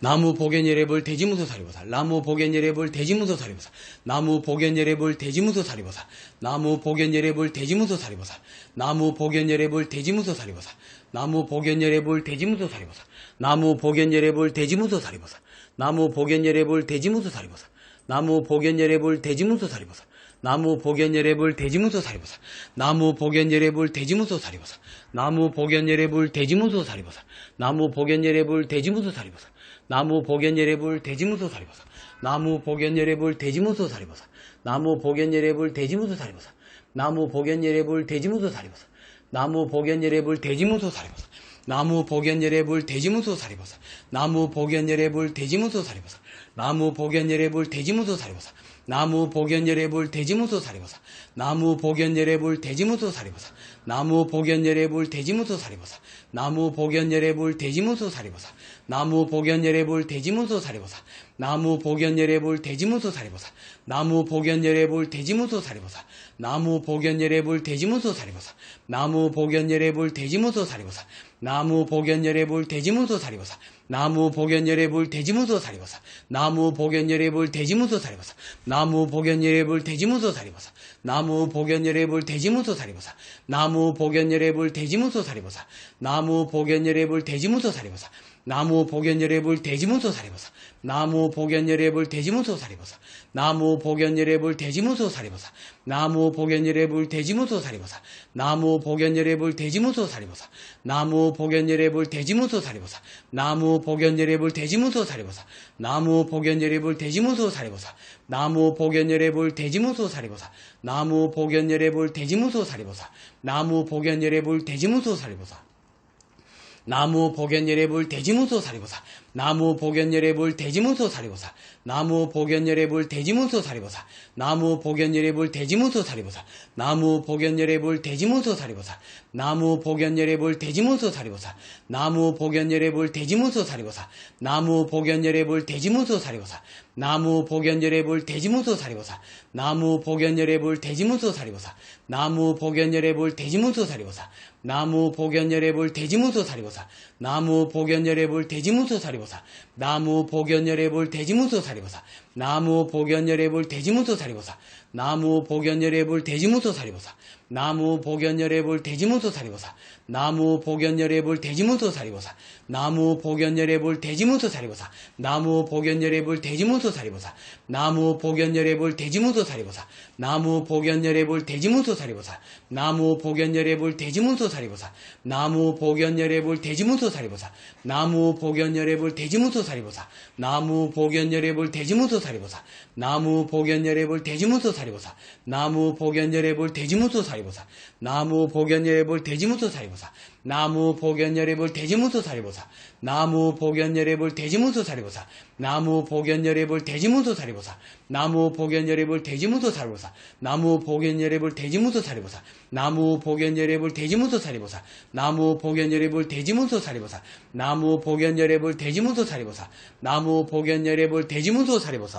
나무 보겐예레볼 대지무소 사리보사 나무 보겐예레볼 대지무소 사리보사 나무 보겐예레볼 대지무소 사리보사 나무 보겐예레볼 대지무소 사리보사 나무 보겐예레볼 대지무소 사리보사 나무 보겐예레볼 대지무소 사리보사 나무 보겐예레볼 대지무소 사리보사 나무 보겐예레볼 대지무소 사리보사 나무 보겐예레볼 대지무소 사리보사 나무 보겐예레볼 대지무소 사리보사 나무 보겐예레볼 대지무소 사리보사 나무 보겐예레볼 대지무소 사리보사 나무 보겐예레볼 대지무소 사리보사 나무 보겐예레볼 대지무소 사리보사. 나무 보겐예레볼 대지무소 사리보사. 나무 보겐예레볼 대지무소 사리보사. 나무 보겐예레볼 대지무소 사리보사. 나무 보겐예레볼 대지무소 사리보사 나무 보겐예레볼 대지무소 사리보사 나무 보겐예레볼 대지무소 사리보사 나무 보겐예레볼 대지무소 사리보사 나무 보겐예레볼 대지무소 사리보사 나무 보겐예레볼 대지무소 사리보사 나무 보겐예레볼 대지무소 사리보사 나무 보겐예레볼 대지무소 사리보사 나무 보견예레볼 대지무소 사리보사 나무 보견예레볼 대지무소 사리보사 나무 보견예레볼 대지무소 사리보사 나무 보견예레볼 대지무소 사리보사 나무 보견예레볼 대지무소 사리보사 나무 보견예레볼 대지무소 사리보사. 나무 보견예레볼 대지무소 사리보사. 나무 보견예레볼 대지무소 사리보사. 나무 보견예레볼 대지무소 사리보사. 나무 보견예레볼 대지무소 사리보사. 나무 보견예레볼 대지무소 사리보사. 나무 보견예레볼 대지무소 사리보사 나무 복연열애불 대지문소 사리보사 나무 복연열애불 대지문소 사리보사 나무 복연열애불 대지문소 사리보사 나무 복연열애불 대지문소 사리보사 나무 복연열애불 대지문소 사리보사 나무 복연열애불 대지문소 사리보사 나무 복연열애불 대지문소 사리보사 나무 복연열애불 대지문소 사리보사 나무 복연열애불 대지문소 사리보사 나무 복연열애불 대지문소 사리보사 나무 복연열애불 대지문소 사리보사 나무 복연열애불 대지문소 사리보사 나무 복연열애불 대지문소 사리보사 나무 복연열애불 대지문소 사리보사 나무 복연열애불 대지문소 사리보사 나무 복연열애불 대지문소 사리보사 나무 복연열애불 대지문소 사리보사 나무 복연열애불 대지문소 사리보사 나무 복연열애불 대지문소 사리보사 나무 복연열애불 대지문소 사리보사 나무 복연열애불 대지문소 사리보사 나무 복연열애불 대지문소 사리보사 나무 복연열애불 대지문소 사리보사 나무 복연열애불 대지문소 사리보사 나무 복연열애불 대지문소 사리보사 나무 복연열애불 대지문소 사리보사 나무 복연열애불 대지문소 사리보사 나무 복연열애불 대지문소 사리보사 나무 복연열애불 대지문소 사리보사 나무 복연열애불 대지문소 사리보사 나무 복연열애불 대지문소 사리보사 나무 복연열애불 대지문소 사리보사 나무 복연열애불 대지문소 사리보사 나무 복연열애불 대지문소 사리보사 나무 복연열애불 대지문소 사리보사 나무 복연열애불 대지문소 사리보사 나무 복연열애불 대지문소 사리보사 나무 복연열애불 대지문소 사리보사 나무 복연열애불 대지문소 사리보사 나무 복연열애불 대지문소 사리보사 나무 복연열애불 대지문소 사리보사. 나무 복연열애불 대지문소 사리보사. 나무 복연열애불 대지문소 사리보사. 나무 복연열애불 대지문소 사리보사. 나무 복연열애불 대지문소 사리보사. 나무 복연열애불 대지문소 사리보사. 나무 복연열애불 대지문소 사리보사. 나무 복연열애불 대지문소 사리보사. 나무 복연열애불 대지문소 사리보사